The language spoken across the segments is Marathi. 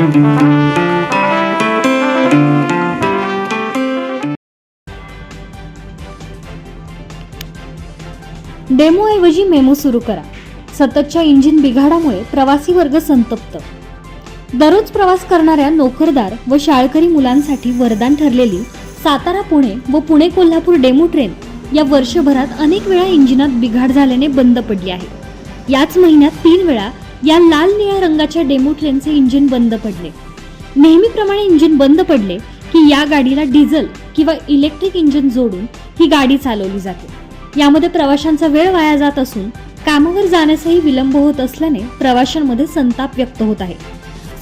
डेमोऐवजी मेमो सुरू करा. सततच्या इंजिन बिघाडामुळे प्रवासी वर्ग संतप्त. दररोज प्रवास करणाऱ्या नोकरदार व शाळकरी मुलांसाठी वरदान ठरलेली सातारा पुणे व पुणे कोल्हापूर डेमो ट्रेन या वर्षभरात अनेक वेळा इंजिनात बिघाड झाल्याने बंद पडली आहे. याच महिन्यात तीन वेळा या लाल निळ्या रंगाच्या डेमो ट्रेनचे इंजिन बंद पडले. नेहमीप्रमाणे इंजिन बंद पडले की या गाडीला डिझेल किंवा इलेक्ट्रिक इंजिन जोडून ही गाडी चालवली जाते. यामध्ये प्रवाशांचा वेळ वाया जात असून कामावर जाण्यासही विलंब होत असल्याने प्रवाशांमध्ये संताप व्यक्त होत आहे.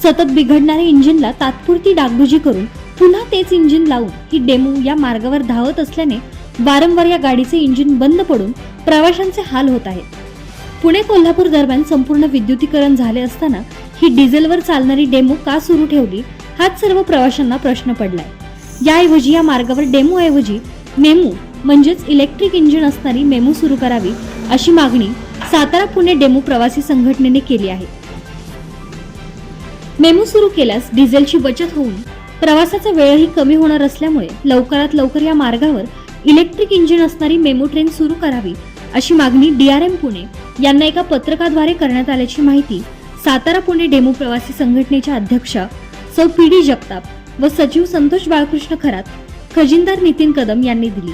सतत बिघडणाऱ्या इंजिनला तात्पुरती डागडुजी करून पुन्हा तेच इंजिन लावून ही डेमो या मार्गावर धावत असल्याने वारंवार या गाडीचे इंजिन बंद पडून प्रवाशांचे हाल होत आहेत. पुणे कोल्हापूर दरम्यान संपूर्ण विद्युतीकरण झाले असताना ही डिझेलवर चालणारी डेमो का सुरू ठेवली हाच सर्व प्रवाशांना प्रश्न पडलाय. याऐवजी या मार्गावर डेमो ऐवजी मेमू म्हणजेच इलेक्ट्रिक इंजिन असणारी मेमू सुरू करावी अशी मागणी सातारा पुणे डेमो प्रवासी संघटनेने केली आहे. मेमू सुरू केल्यास डिझेलची बचत होऊन प्रवासाचा वेळही कमी होणार असल्यामुळे लवकरात लवकर या मार्गावर इलेक्ट्रिक इंजिन असणारी मेमो ट्रेन सुरू करावी अशी मागणी डीआरएम पुणे यांना एका पत्रकाद्वारे करण्यात आल्याची माहिती सातारा पुणे डेमो प्रवासी संघटनेच्या अध्यक्षा सौ पी डी जगताप व सचिव संतोष बाळकृष्ण खरात खजिनदार नितीन कदम यांनी दिली.